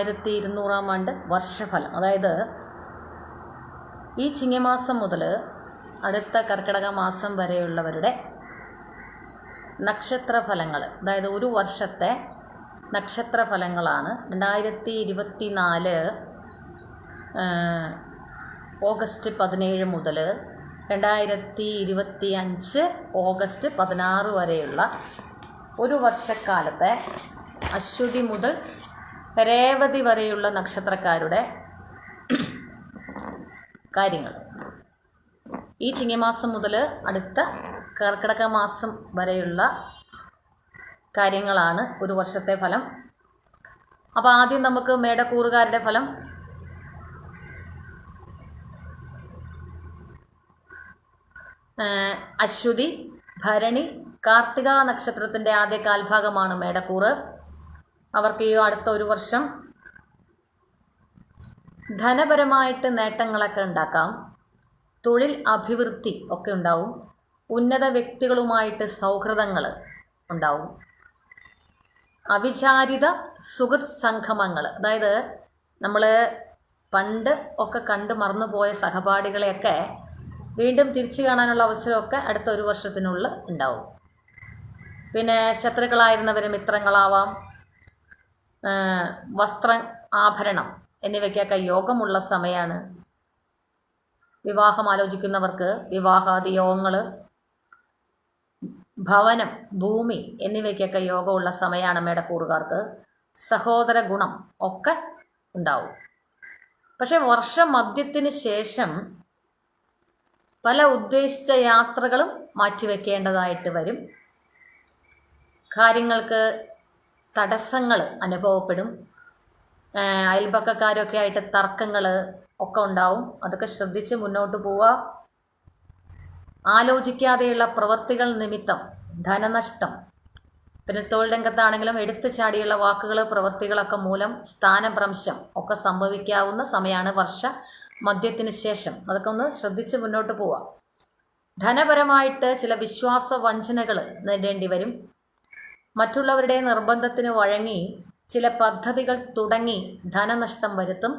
ആയിരത്തി ഇരുന്നൂറാം ആണ്ട് വർഷഫലം. അതായത് ഈ ചിങ്ങമാസം മുതൽ അടുത്ത കർക്കിടക മാസം വരെയുള്ളവരുടെ നക്ഷത്രഫലങ്ങൾ അതായത് ഒരു വർഷത്തെ നക്ഷത്രഫലങ്ങളാണ് രണ്ടായിരത്തി ഇരുപത്തി നാല് ഓഗസ്റ്റ് പതിനേഴ് മുതൽ രണ്ടായിരത്തി ഇരുപത്തി അഞ്ച് ഓഗസ്റ്റ് പതിനാറ് വരെയുള്ള ഒരു വർഷക്കാലത്തെ അശ്വതി മുതൽ രേവതി വരെയുള്ള നക്ഷത്രക്കാരുടെ കാര്യങ്ങൾ. ഈ ചിങ്ങമാസം മുതൽ അടുത്ത കർക്കിടക മാസം വരെയുള്ള കാര്യങ്ങളാണ് ഒരു വർഷത്തെ ഫലം. അപ്പോൾ ആദ്യം നമുക്ക് മേടക്കൂറുകാരുടെ ഫലം. അശ്വതി ഭരണി കാർത്തിക നക്ഷത്രത്തിന്റെ ആദ്യ കാൽഭാഗമാണ് മേടക്കൂറ്. അവർക്ക് ഈ അടുത്ത ഒരു വർഷം ധനപരമായിട്ട് നേട്ടങ്ങളൊക്കെ ഉണ്ടാക്കാം. തൊഴിൽ അഭിവൃദ്ധി ഒക്കെ ഉണ്ടാവും. ഉന്നത വ്യക്തികളുമായിട്ട് സൗഹൃദങ്ങൾ ഉണ്ടാവും. അവിചാരിത സുഹൃത് സംഗമങ്ങൾ അതായത് നമ്മൾ പണ്ട് ഒക്കെ കണ്ട് മറന്നുപോയ സഹപാഠികളെയൊക്കെ വീണ്ടും തിരിച്ചു കാണാനുള്ള അവസരമൊക്കെ അടുത്ത ഒരു വർഷത്തിനുള്ളിൽ ഉണ്ടാവും. പിന്നെ ശത്രുക്കളായിരുന്നവർ മിത്രങ്ങളാവാം വസ്ത്ര ആഭരണം എന്നിവയ്ക്കൊക്കെ യോഗമുള്ള സമയമാണ് വിവാഹം ആലോചിക്കുന്നവർക്ക് വിവാഹാദി യോഗങ്ങൾ ഭവനം ഭൂമി എന്നിവയ്ക്കൊക്കെ യോഗമുള്ള സമയമാണ് മേടക്കൂറുകാർക്ക്. സഹോദര ഗുണം ഒക്കെ ഉണ്ടാവും. പക്ഷെ വർഷം ശേഷം പല ഉദ്ദേശിച്ച യാത്രകളും മാറ്റിവെക്കേണ്ടതായിട്ട് വരും. കാര്യങ്ങൾക്ക് തടസ്സങ്ങൾ അനുഭവപ്പെടും. അയൽപക്കക്കാരൊക്കെ ആയിട്ട് തർക്കങ്ങൾ ഒക്കെ ഉണ്ടാവും. അതൊക്കെ ശ്രദ്ധിച്ച് മുന്നോട്ട് പോവുക. ആലോചിക്കാതെയുള്ള പ്രവൃത്തികൾ നിമിത്തം ധനനഷ്ടം. പിന്നെ തൊഴിൽ രംഗത്താണെങ്കിലും എടുത്തു ചാടിയുള്ള വാക്കുകൾ പ്രവൃത്തികളൊക്കെ മൂലം സ്ഥാനഭ്രംശം ഒക്കെ സംഭവിക്കാവുന്ന സമയമാണ് വർഷ മദ്യത്തിന് ശേഷം. അതൊക്കെ ഒന്ന് ശ്രദ്ധിച്ച് മുന്നോട്ട് പോവാം ധനപരമായിട്ട് ചില വിശ്വാസ വഞ്ചനകൾ നേടേണ്ടി വരും. മറ്റുള്ളവരുടെ നിർബന്ധത്തിന് വഴങ്ങി ചില പദ്ധതികൾ തുടങ്ങി ധനനഷ്ടം വരുത്തും.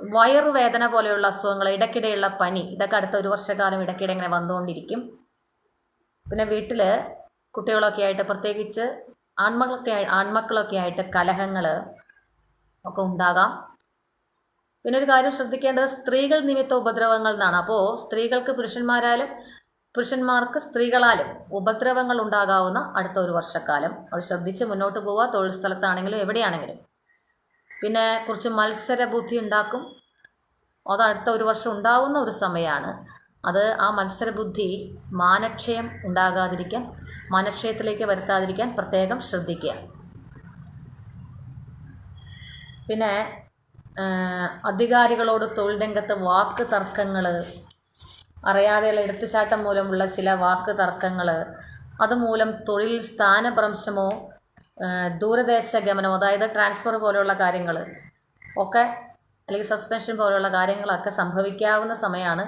വയറുവേദന പോലെയുള്ള അസുഖങ്ങൾ ഇടയ്ക്കിടെയുള്ള പനി ഇതൊക്കെ അടുത്ത ഒരു വർഷക്കാലം ഇടയ്ക്കിടെ ഇങ്ങനെ വന്നുകൊണ്ടിരിക്കും. പിന്നെ വീട്ടിൽ കുട്ടികളൊക്കെ ആയിട്ട് പ്രത്യേകിച്ച് ആൺമക്കളൊക്കെ ആൺമക്കളൊക്കെ ആയിട്ട് കലഹങ്ങൾ ഒക്കെ ഉണ്ടാകാം. പിന്നെ ഒരു കാര്യം ശ്രദ്ധിക്കേണ്ടത് സ്ത്രീകൾ നിമിത്ത ഉപദ്രവങ്ങൾ എന്നാണ്. അപ്പോൾ സ്ത്രീകൾക്ക് പുരുഷന്മാരാലും പുരുഷന്മാർക്ക് സ്ത്രീകളാലും ഉപദ്രവങ്ങൾ ഉണ്ടാകാവുന്ന അടുത്ത ഒരു വർഷക്കാലം. അത് ശ്രദ്ധിച്ച് മുന്നോട്ട് പോവുക. തൊഴിൽ സ്ഥലത്താണെങ്കിലും എവിടെയാണെങ്കിലും. പിന്നെ കുറച്ച് മത്സര ബുദ്ധി ഉണ്ടാക്കും. അത് അടുത്ത ഒരു വർഷം ഉണ്ടാവുന്ന ഒരു സമയമാണ്. അത് ആ മത്സരബുദ്ധി മാനക്ഷയം ഉണ്ടാകാതിരിക്കാൻ മാനക്ഷയത്തിലേക്ക് വരുത്താതിരിക്കാൻ പ്രത്യേകം ശ്രദ്ധിക്കുക. പിന്നെ അധികാരികളോട് തൊഴിൽ രംഗത്ത് വാക്ക് തർക്കങ്ങൾ അറിയാതെയുള്ള എടുത്തുചാട്ടം മൂലമുള്ള ചില വാക്ക് തർക്കങ്ങൾ അതുമൂലം തൊഴിൽ സ്ഥാനഭ്രംശമോ ദൂരദേശ ഗമനമോ അതായത് ട്രാൻസ്ഫർ പോലെയുള്ള കാര്യങ്ങൾ ഒക്കെ അല്ലെങ്കിൽ സസ്പെൻഷൻ പോലെയുള്ള കാര്യങ്ങളൊക്കെ സംഭവിക്കാവുന്ന സമയമാണ്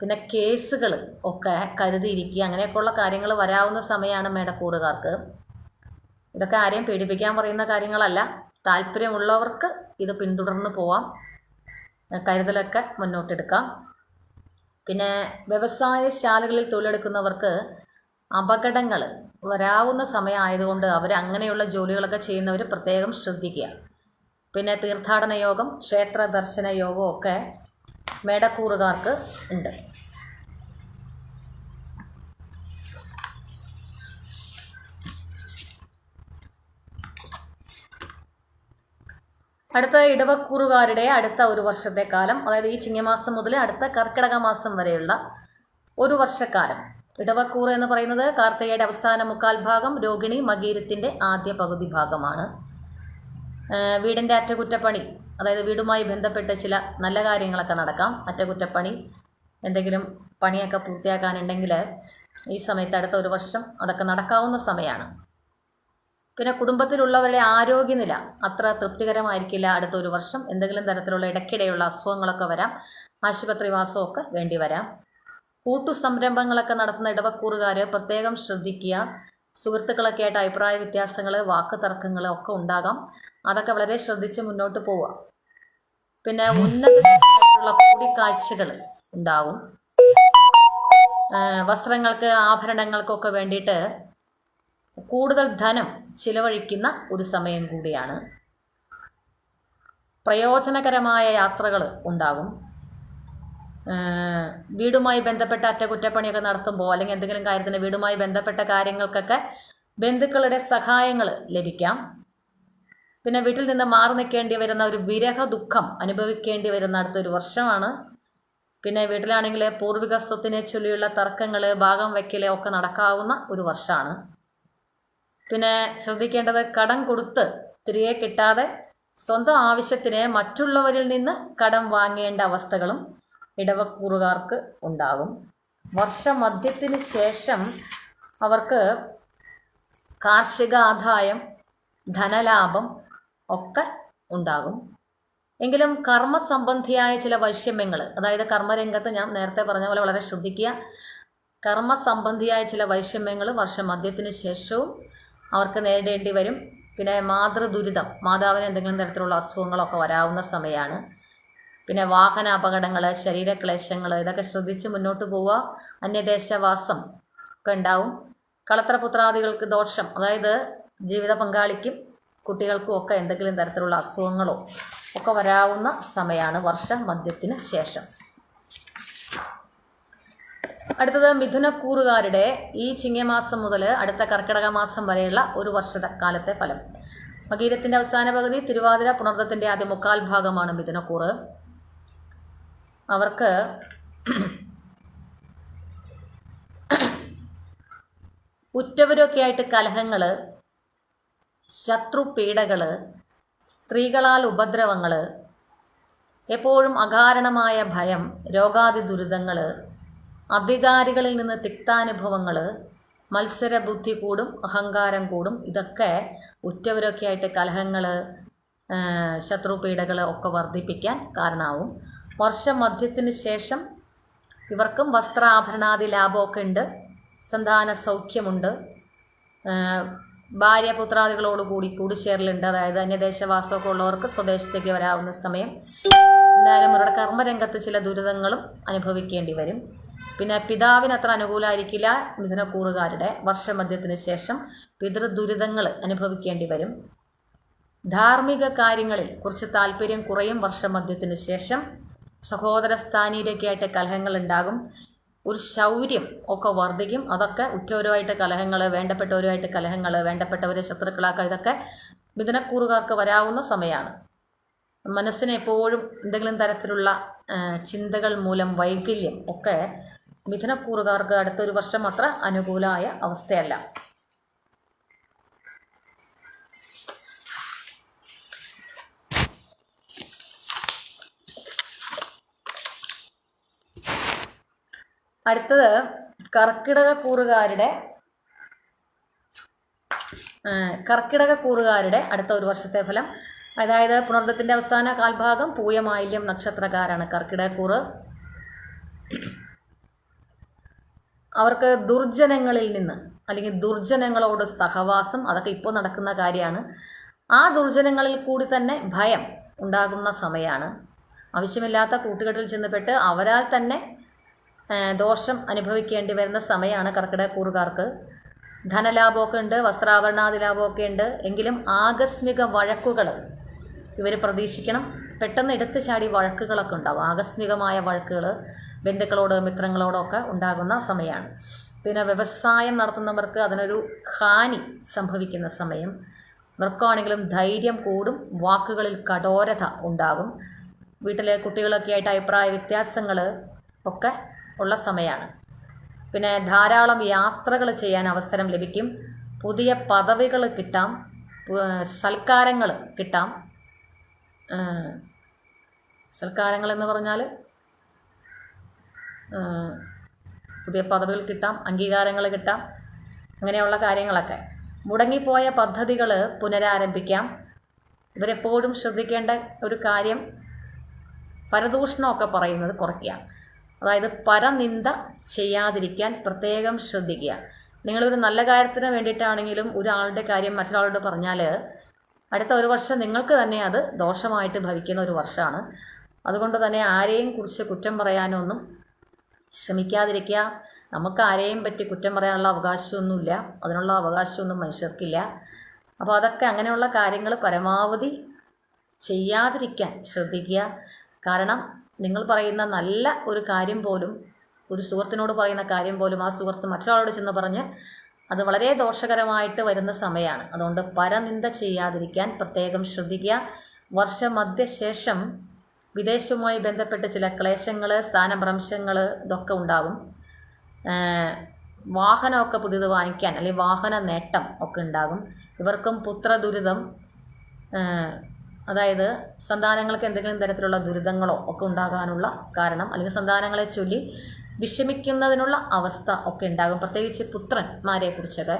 പിന്നെ കേസുകൾ ഒക്കെ കരുതിയിരിക്കുക അങ്ങനെയൊക്കെയുള്ള കാര്യങ്ങൾ വരാവുന്ന സമയമാണ് മേടക്കൂറുകാർക്ക് ഇതൊക്കെ ആരെയും പേടിപ്പിക്കാൻ പറയുന്ന കാര്യങ്ങളല്ല. താല്പര്യമുള്ളവർക്ക് ഇത് പിന്തുടർന്ന് പോവാം. കരുതലൊക്കെ മുന്നോട്ടെടുക്കാം. പിന്നെ വ്യവസായശാലകളിൽ തൊഴിലെടുക്കുന്നവർക്ക് അപകടങ്ങൾ വരാവുന്ന സമയമായതുകൊണ്ട് അവർ അങ്ങനെയുള്ള ജോലികളൊക്കെ ചെയ്യുന്നവർ പ്രത്യേകം ശ്രദ്ധിക്കുക. പിന്നെ തീർത്ഥാടന യോഗം ക്ഷേത്ര ദർശന യോഗം ഒക്കെ മേടക്കൂറുകാർക്ക് ഉണ്ട്. അടുത്ത ഇടവക്കൂറുകാരുടെ അടുത്ത ഒരു വർഷത്തെ കാലം അതായത് ഈ ചിങ്ങമാസം മുതൽ അടുത്ത കർക്കിടക മാസം വരെയുള്ള ഒരു വർഷക്കാലം. ഇടവക്കൂറ് എന്ന് പറയുന്നത് കാർത്തികയുടെ അവസാന മുക്കാൽ ഭാഗം രോഹിണി മകീരത്തിന്റെ ആദ്യ പകുതി ഭാഗമാണ്. വീടിന്റെ അറ്റകുറ്റപ്പണി അതായത് വീടുമായി ബന്ധപ്പെട്ട് ചില നല്ല കാര്യങ്ങളൊക്കെ നടക്കാം. അറ്റകുറ്റപ്പണി എന്തെങ്കിലും പണിയൊക്കെ പൂർത്തിയാക്കാനുണ്ടെങ്കിൽ ഈ സമയത്ത് അടുത്ത ഒരു വർഷം അതൊക്കെ നടക്കാവുന്ന സമയമാണ് പിന്നെ കുടുംബത്തിലുള്ളവരുടെ ആരോഗ്യനില അത്ര തൃപ്തികരമായിരിക്കില്ല അടുത്ത ഒരു വർഷം. എന്തെങ്കിലും തരത്തിലുള്ള ഇടയ്ക്കിടെയുള്ള അസുഖങ്ങളൊക്കെ വരാം. ആശുപത്രി വാസമൊക്കെ വേണ്ടി വരാം. കൂട്ടു സംരംഭങ്ങളൊക്കെ നടത്തുന്ന ഇടവക്കൂറുകാർ പ്രത്യേകം ശ്രദ്ധിക്കുക. സുഹൃത്തുക്കളൊക്കെ ആയിട്ട് അഭിപ്രായ വ്യത്യാസങ്ങൾ വാക്ക് തർക്കങ്ങൾ ഒക്കെ ഉണ്ടാകാം. അതൊക്കെ വളരെ ശ്രദ്ധിച്ച് മുന്നോട്ട് പോവുക. പിന്നെ ഉന്നതമായിട്ടുള്ള കൂടിക്കാഴ്ചകൾ ഉണ്ടാവും. വസ്ത്രങ്ങൾക്ക് ആഭരണങ്ങൾക്കൊക്കെ വേണ്ടിയിട്ട് കൂടുതൽ ധനം ചിലവഴിക്കുന്ന ഒരു സമയം കൂടിയാണ്. പ്രയോജനകരമായ യാത്രകൾ ഉണ്ടാകും. വീടുമായി ബന്ധപ്പെട്ട അറ്റകുറ്റപ്പണിയൊക്കെ നടത്തുമ്പോൾ അല്ലെങ്കിൽ എന്തെങ്കിലും കാര്യത്തിന് വീടുമായി ബന്ധപ്പെട്ട കാര്യങ്ങൾക്കൊക്കെ ബന്ധുക്കളുടെ സഹായങ്ങൾ ലഭിക്കാം. പിന്നെ വീട്ടിൽ നിന്ന് മാറി നിൽക്കേണ്ടി വരുന്ന ഒരു വിരഹ ദുഃഖം അനുഭവിക്കേണ്ടി വരുന്ന അടുത്തൊരു വർഷമാണ്. പിന്നെ വീട്ടിലാണെങ്കിൽ പൂർവിക സ്വത്തിനെ ചൊല്ലിയുള്ള തർക്കങ്ങൾ ഭാഗം വയ്ക്കൽ ഒക്കെ നടക്കാവുന്ന ഒരു വർഷമാണ്. പിന്നെ ശ്രദ്ധിക്കേണ്ടത് കടം കൊടുത്ത് തിരികെ കിട്ടാതെ സ്വന്തം ആവശ്യത്തിന് മറ്റുള്ളവരിൽ നിന്ന് കടം വാങ്ങേണ്ട അവസ്ഥകളും ഇടവക്കൂറുകാർക്ക് ഉണ്ടാകും. വർഷമധ്യത്തിന് ശേഷം അവർക്ക് കാർഷിക ആദായം ധനലാഭം ഒക്കെ ഉണ്ടാകും. എങ്കിലും കർമ്മസംബന്ധിയായ ചില വൈഷമ്യങ്ങൾ അതായത് കർമ്മരംഗത്ത് ഞാൻ നേരത്തെ പറഞ്ഞ പോലെ വളരെ ശ്രദ്ധിക്കുക കർമ്മസംബന്ധിയായ ചില വൈഷമ്യങ്ങൾ വർഷമധ്യത്തിന് ശേഷവും അവർക്ക് നേരിടേണ്ടി വരും. പിന്നെ മാതൃദുരിതം മാതാവിന് എന്തെങ്കിലും തരത്തിലുള്ള അസുഖങ്ങളൊക്കെ വരാവുന്ന സമയമാണ് പിന്നെ വാഹന അപകടങ്ങൾ ശരീരക്ലേശങ്ങൾ ഇതൊക്കെ ശ്രദ്ധിച്ച് മുന്നോട്ട് പോവുക. അന്യദേശവാസം ഒക്കെ ഉണ്ടാവും. കളത്രപുത്രാദികൾക്ക് ദോഷം അതായത് ജീവിത പങ്കാളിക്കും കുട്ടികൾക്കും ഒക്കെ എന്തെങ്കിലും തരത്തിലുള്ള അസുഖങ്ങളോ ഒക്കെ വരാവുന്ന സമയമാണ് വർഷ മദ്യത്തിന് ശേഷം. അടുത്തത് മിഥുനക്കൂറുകാരുടെ ഈ ചിങ്ങമാസം മുതൽ അടുത്ത കർക്കിടക മാസം വരെയുള്ള ഒരു വർഷത്തെ കാലത്തെ ഫലം. മകീരത്തിന്റെ അവസാന പകുതി തിരുവാതിര പുണർദത്തിന്റെ ആദ്യ മുക്കാൽ ഭാഗമാണ് മിഥുനക്കൂറ്. അവർക്ക് ഉറ്റവരൊക്കെ ആയിട്ട് കലഹങ്ങൾ ശത്രുപീഡകൾ സ്ത്രീകളാൽ ഉപദ്രവങ്ങൾ എപ്പോഴും അകാരണമായ ഭയം രോഗാതി ദുരിതങ്ങൾ അധികാരികളിൽ നിന്ന് തിക്താനുഭവങ്ങൾ മത്സര ബുദ്ധി കൂടും അഹങ്കാരം കൂടും ഇതൊക്കെ ഉറ്റവരൊക്കെ ആയിട്ട് കലഹങ്ങൾ ശത്രുപീഡകൾ ഒക്കെ വർദ്ധിപ്പിക്കാൻ കാരണമാവും. വർഷമധ്യത്തിന് ശേഷം ഇവർക്കും വസ്ത്രാഭരണാദി ലാഭമൊക്കെ ഉണ്ട് സന്താന സൗഖ്യമുണ്ട്. ഭാര്യ പുത്രാദികളോട് കൂടി കൂടിച്ചേരലുണ്ട്. അതായത് അന്യദേശവാസമൊക്കെ ഉള്ളവർക്ക് സ്വദേശത്തേക്ക് വരാവുന്ന സമയം. എന്തായാലും ഇവരുടെ കർമ്മരംഗത്ത് ചില ദുരിതങ്ങളും അനുഭവിക്കേണ്ടി വരും. പിന്നെ പിതാവിന് അത്ര അനുകൂലമായിരിക്കില്ല മിഥുനക്കൂറുകാരുടെ വർഷമധ്യത്തിന് ശേഷം പിതൃദുരിതങ്ങൾ അനുഭവിക്കേണ്ടി വരും. ധാർമ്മിക കാര്യങ്ങളിൽ കുറച്ച് താല്പര്യം കുറയും വർഷമധ്യത്തിന് ശേഷം. സഹോദര സ്ഥാനീയരൊക്കെ കലഹങ്ങൾ ഉണ്ടാകും. ഒരു ശൗര്യം ഒക്കെ വർദ്ധിക്കും. അതൊക്കെ ഉറ്റവരുമായിട്ട് കലഹങ്ങൾ വേണ്ടപ്പെട്ടവരുമായിട്ട് കലഹങ്ങൾ വേണ്ടപ്പെട്ടവരെ ശത്രുക്കളാക്കുക ഇതൊക്കെ മിഥുനക്കൂറുകാർക്ക് വരാവുന്ന സമയമാണ്. മനസ്സിന് എപ്പോഴും എന്തെങ്കിലും തരത്തിലുള്ള ചിന്തകൾ മൂലം വൈകല്യം ഒക്കെ മിഥുനക്കൂറുകാർക്ക് അടുത്തൊരു വർഷം അത്ര അനുകൂലമായ അവസ്ഥയല്ല. അടുത്തത് കർക്കിടക കൂറുകാരുടെ കർക്കിടക കൂറുകാരുടെ അടുത്ത ഒരു വർഷത്തെ ഫലം. അതായത് പുണർദത്തിന്റെ അവസാന കാൽഭാഗം പൂയമാല്യം നക്ഷത്രക്കാരാണ് കർക്കിടക കൂറ് അവർക്ക് ദുർജനങ്ങളിൽ നിന്ന് അല്ലെങ്കിൽ ദുർജനങ്ങളോട് സഹവാസം അതൊക്കെ ഇപ്പോൾ നടക്കുന്ന കാര്യമാണ്. ആ ദുർജനങ്ങളിൽ കൂടി തന്നെ ഭയം ഉണ്ടാകുന്ന സമയമാണ് ആവശ്യമില്ലാത്ത കൂട്ടുകെട്ടിൽ ചെന്നപ്പെട്ട് അവരാൽ തന്നെ ദോഷം അനുഭവിക്കേണ്ടി വരുന്ന സമയമാണ് കർക്കിടക കൂറുകാർക്ക്. ധനലാഭമൊക്കെ ഉണ്ട് വസ്ത്രാഭരണാദി ലാഭമൊക്കെ ഉണ്ട്. എങ്കിലും ആകസ്മിക വഴക്കുകൾ ഇവർ പ്രതീക്ഷിക്കണം. പെട്ടെന്ന് എടുത്തു ചാടി വഴക്കുകളൊക്കെ ഉണ്ടാവും ആകസ്മികമായ വഴക്കുകൾ ബന്ധുക്കളോട് മിത്രങ്ങളോടൊക്കെ ഉണ്ടാകുന്ന സമയമാണ് പിന്നെ വ്യവസായം നടത്തുന്നവർക്ക് അതിനൊരു ഹാനി സംഭവിക്കുന്ന സമയം. ഇവർക്കാണെങ്കിലും ധൈര്യം കൂടും വാക്കുകളിൽ കഠോരത ഉണ്ടാകും. വീട്ടിലെ കുട്ടികളൊക്കെ ആയിട്ട് അഭിപ്രായ വ്യത്യാസങ്ങൾ ഒക്കെ ഉള്ള സമയമാണ് പിന്നെ ധാരാളം യാത്രകൾ ചെയ്യാൻ അവസരം ലഭിക്കും. പുതിയ പദവികൾ കിട്ടാം. സൽക്കാരങ്ങൾ കിട്ടാം. സൽക്കാരങ്ങൾ എന്ന് പറഞ്ഞാൽ പുതിയ പദവികൾ കിട്ടാം അംഗീകാരങ്ങൾ കിട്ടാം. അങ്ങനെയുള്ള കാര്യങ്ങളൊക്കെ. മുടങ്ങിപ്പോയ പദ്ധതികൾ പുനരാരംഭിക്കാം. ഇവരെപ്പോഴും ശ്രദ്ധിക്കേണ്ട ഒരു കാര്യം പരദൂഷണമൊക്കെ പറയുന്നത് കുറയ്ക്കുക. അതായത് പരനിന്ദ ചെയ്യാതിരിക്കാൻ പ്രത്യേകം ശ്രദ്ധിക്കുക. നിങ്ങളൊരു നല്ല കാര്യത്തിന് വേണ്ടിയിട്ടാണെങ്കിലും ഒരാളുടെ കാര്യം മറ്റൊരാളോട് പറഞ്ഞാൽ അടുത്ത ഒരു വർഷം നിങ്ങൾക്ക് തന്നെ അത് ദോഷമായിട്ട് ഭവിക്കുന്ന ഒരു വർഷമാണ്. അതുകൊണ്ട് തന്നെ ആരെയും കുറിച്ച് കുറ്റം പറയാനൊന്നും ശ്രമിക്കാതിരിക്കുക നമുക്ക് ആരെയും പറ്റി കുറ്റം പറയാനുള്ള അവകാശമൊന്നുമില്ല. അതിനുള്ള അവകാശമൊന്നും മനുഷ്യർക്കില്ല. അപ്പോൾ അതൊക്കെ അങ്ങനെയുള്ള കാര്യങ്ങൾ പരമാവധി ചെയ്യാതിരിക്കാൻ ശ്രദ്ധിക്കുക. കാരണം നിങ്ങൾ പറയുന്ന നല്ല ഒരു കാര്യം പോലും ഒരു സുഹൃത്തിനോട് പറയുന്ന കാര്യം പോലും ആ സുഹൃത്ത് മറ്റൊരാളോട് ചെന്ന് പറഞ്ഞ് അത് വളരെ ദോഷകരമായിട്ട് വരുന്ന സമയമാണ്. അതുകൊണ്ട് പരനിന്ദ ചെയ്യാതിരിക്കാൻ പ്രത്യേകം ശ്രദ്ധിക്കുക. വർഷമധ്യശേഷം വിദേശവുമായി ബന്ധപ്പെട്ട ചില ക്ലേശങ്ങൾ സ്ഥാനഭ്രംശങ്ങൾ ഇതൊക്കെ ഉണ്ടാകും വാഹനമൊക്കെ പുതിയത് വാങ്ങിക്കാൻ അല്ലെങ്കിൽ വാഹന നേട്ടം ഒക്കെ ഉണ്ടാകും. ഇവർക്കും പുത്രദുരിതം അതായത് സന്താനങ്ങൾക്ക് എന്തെങ്കിലും തരത്തിലുള്ള ദുരിതങ്ങളോ ഒക്കെ ഉണ്ടാകാനുള്ള കാരണം അല്ലെങ്കിൽ സന്താനങ്ങളെ ചൊല്ലി വിഷമിക്കുന്നതിനുള്ള അവസ്ഥ ഒക്കെ ഉണ്ടാകും. പ്രത്യേകിച്ച് പുത്രന്മാരെ കുറിച്ചൊക്കെ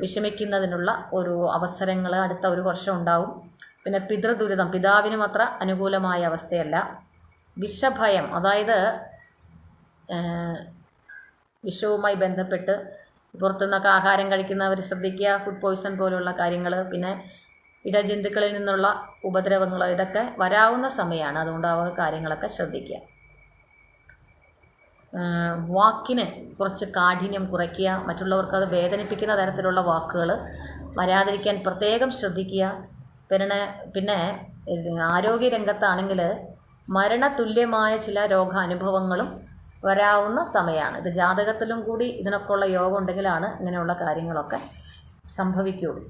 വിഷമിക്കുന്നതിനുള്ള ഒരു അവസരങ്ങൾ അടുത്ത ഒരു വർഷം ഉണ്ടാവും. പിന്നെ പിതൃദുരിതം പിതാവിനും മാത്രം അനുകൂലമായ അവസ്ഥയല്ല. വിഷഭയം അതായത് വിഷവുമായി ബന്ധപ്പെട്ട് പുറത്തുനിന്നൊക്കെ ആഹാരം കഴിക്കുന്നവർ ശ്രദ്ധിക്കുക ഫുഡ് പോയ്സൺ പോലുള്ള കാര്യങ്ങൾ പിന്നെ ഇടജന്തുക്കളിൽ നിന്നുള്ള ഉപദ്രവങ്ങൾ ഇതൊക്കെ വരാവുന്ന സമയമാണ് അതുകൊണ്ട് ആ കാര്യങ്ങളൊക്കെ ശ്രദ്ധിക്കുക. വാക്കിന് കുറച്ച് കാഠിന്യം കുറയ്ക്കുക മറ്റുള്ളവർക്ക് അത് വേദനിപ്പിക്കുന്ന തരത്തിലുള്ള വാക്കുകൾ വരാതിരിക്കാൻ പ്രത്യേകം ശ്രദ്ധിക്കുക. പിന്നെ പിന്നെ ആരോഗ്യ രംഗത്താണെങ്കിൽ മരണ മരണതുല്യമായ ചില രോഗാനുഭവങ്ങളും വരാവുന്ന സമയമാണ് ഇത് ജാതകത്തിലും കൂടി ഇതിനൊക്കെയുള്ള യോഗം ഉണ്ടെങ്കിലാണ് ഇങ്ങനെയുള്ള കാര്യങ്ങളൊക്കെ സംഭവിക്കുകയുള്ളൂ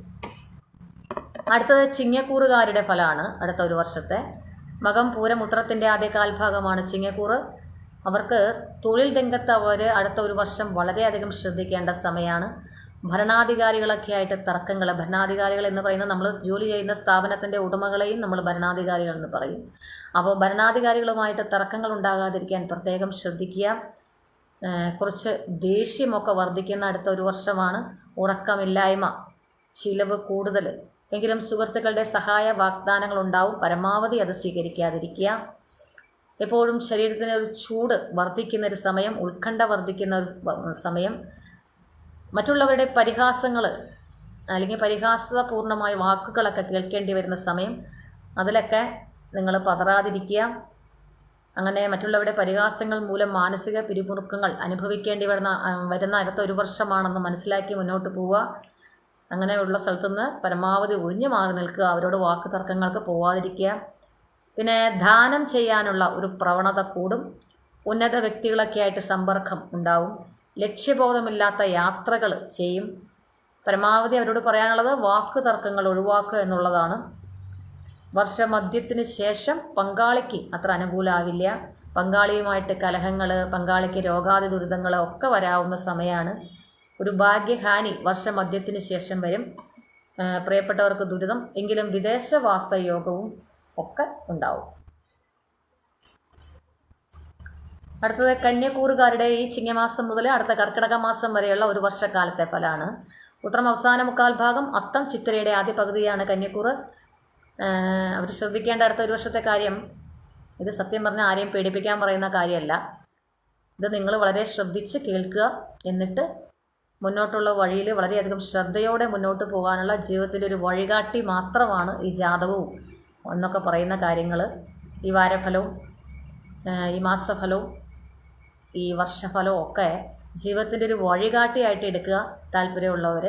അടുത്തത് ചിങ്ങക്കൂറുകാരുടെ ഫലമാണ് അടുത്ത ഒരു വർഷത്തെ. മകം പൂരമുത്രത്തിന്റെ ആദ്യ കാൽഭാഗമാണ് ചിങ്ങക്കൂറ്. അവർക്ക് തൊഴിൽ രംഗത്ത് അവർ അടുത്ത ഒരു വർഷം വളരെയധികം ശ്രദ്ധിക്കേണ്ട സമയമാണ് ഭരണാധികാരികളൊക്കെ ആയിട്ട് തർക്കങ്ങൾ ഭരണാധികാരികൾ എന്ന് പറയുന്നത് നമ്മൾ ജോലി ചെയ്യുന്ന സ്ഥാപനത്തിന്റെ ഉടമകളെയും നമ്മൾ ഭരണാധികാരികൾ എന്ന് പറയും. അപ്പോൾ ഭരണാധികാരികളുമായിട്ട് തർക്കങ്ങൾ ഉണ്ടാകാതിരിക്കാൻ പ്രത്യേകം ശ്രദ്ധിക്കുക. കുറച്ച് ദേഷ്യമൊക്കെ വർദ്ധിക്കുന്ന അടുത്ത ഒരു വർഷമാണ് ഉറക്കമില്ലായ്മ ചിലവ് കൂടുതൽ എങ്കിലും സുഹൃത്തുക്കളുടെ സഹായ വാഗ്ദാനങ്ങൾ ഉണ്ടാവും. പരമാവധി അത് സ്വീകരിക്കാതിരിക്കുക. എപ്പോഴും ശരീരത്തിന് ഒരു ചൂട് വർദ്ധിക്കുന്ന ഒരു സമയം ഉത്കണ്ഠ വർദ്ധിക്കുന്ന ഒരു സമയം മറ്റുള്ളവരുടെ പരിഹാസങ്ങൾ അല്ലെങ്കിൽ പരിഹാസപൂർണമായ വാക്കുകളൊക്കെ കേൾക്കേണ്ടി വരുന്ന സമയം അതിലൊക്കെ നിങ്ങൾ പതറാതിരിക്കുക. അങ്ങനെ മറ്റുള്ളവരുടെ പരിഹാസങ്ങൾ മൂലം മാനസിക പിരിമുറുക്കങ്ങൾ അനുഭവിക്കേണ്ടി വരുന്ന വരുന്ന അടുത്ത ഒരു വർഷമാണെന്ന് മനസ്സിലാക്കി മുന്നോട്ട് പോവുക. അങ്ങനെയുള്ള സ്ഥലത്തുനിന്ന് പരമാവധി ഒഴിഞ്ഞു മാറി നിൽക്കുക. അവരോട് വാക്ക് തർക്കങ്ങൾക്ക് പോവാതിരിക്കുക. പിന്നെ ദാനം ചെയ്യാനുള്ള ഒരു പ്രവണത കൂടും. ഉന്നത വ്യക്തികളൊക്കെ ആയിട്ട് സമ്പർക്കം ഉണ്ടാവും. ലക്ഷ്യബോധമില്ലാത്ത യാത്രകൾ ചെയ്യും. പരമാവധി അവരോട് പറയാനുള്ളത് വാക്ക് തർക്കങ്ങൾ ഒഴിവാക്കുക എന്നുള്ളതാണ്. വർഷമധ്യത്തിന് ശേഷം പങ്കാളിക്ക് അത്ര അനുകൂലമാവില്ല പങ്കാളിയുമായിട്ട് കലഹങ്ങൾ പങ്കാളിക്ക് രോഗാതി ദുരിതങ്ങൾ ഒക്കെ വരാവുന്ന സമയമാണ് ഒരു ഭാഗ്യഹാനി വർഷമധ്യത്തിന് ശേഷം വരും. പ്രിയപ്പെട്ടവർക്ക് ദുരിതം എങ്കിലും വിദേശവാസ യോഗവും ഒക്കെ ഉണ്ടാവും. അടുത്തത് കന്യക്കൂറുകാരുടെ ഈ ചിങ്ങമാസം മുതൽ അടുത്ത കർക്കിടക മാസം വരെയുള്ള ഒരു വർഷക്കാലത്തെ ഫലമാണ് ഉത്രം അവസാന മുക്കാൽ ഭാഗം അത്തം ചിത്രയുടെ ആദ്യ പകുതിയാണ് കന്യക്കൂറ്. അവർ ശ്രദ്ധിക്കേണ്ട അടുത്ത ഒരു വർഷത്തെ കാര്യം ഇത് സത്യം പറഞ്ഞാൽ ആരെയും പേടിപ്പിക്കാൻ പറയുന്ന കാര്യമല്ല. ഇത് നിങ്ങൾ വളരെ ശ്രദ്ധിച്ച് കേൾക്കുക എന്നിട്ട് മുന്നോട്ടുള്ള വഴിയിൽ വളരെയധികം ശ്രദ്ധയോടെ മുന്നോട്ട് പോകാനുള്ള ജീവിതത്തിന്റെ ഒരു വഴികാട്ടി മാത്രമാണ് ഈ ജാതകവും എന്നൊക്കെ പറയുന്ന കാര്യങ്ങൾ ഈ വാരഫലവും ഈ മാസഫലവും ഈ വർഷഫലവും ഒക്കെ ജീവിതത്തിന്റെ ഒരു വഴികാട്ടിയായിട്ട് എടുക്കുക താല്പര്യമുള്ളവർ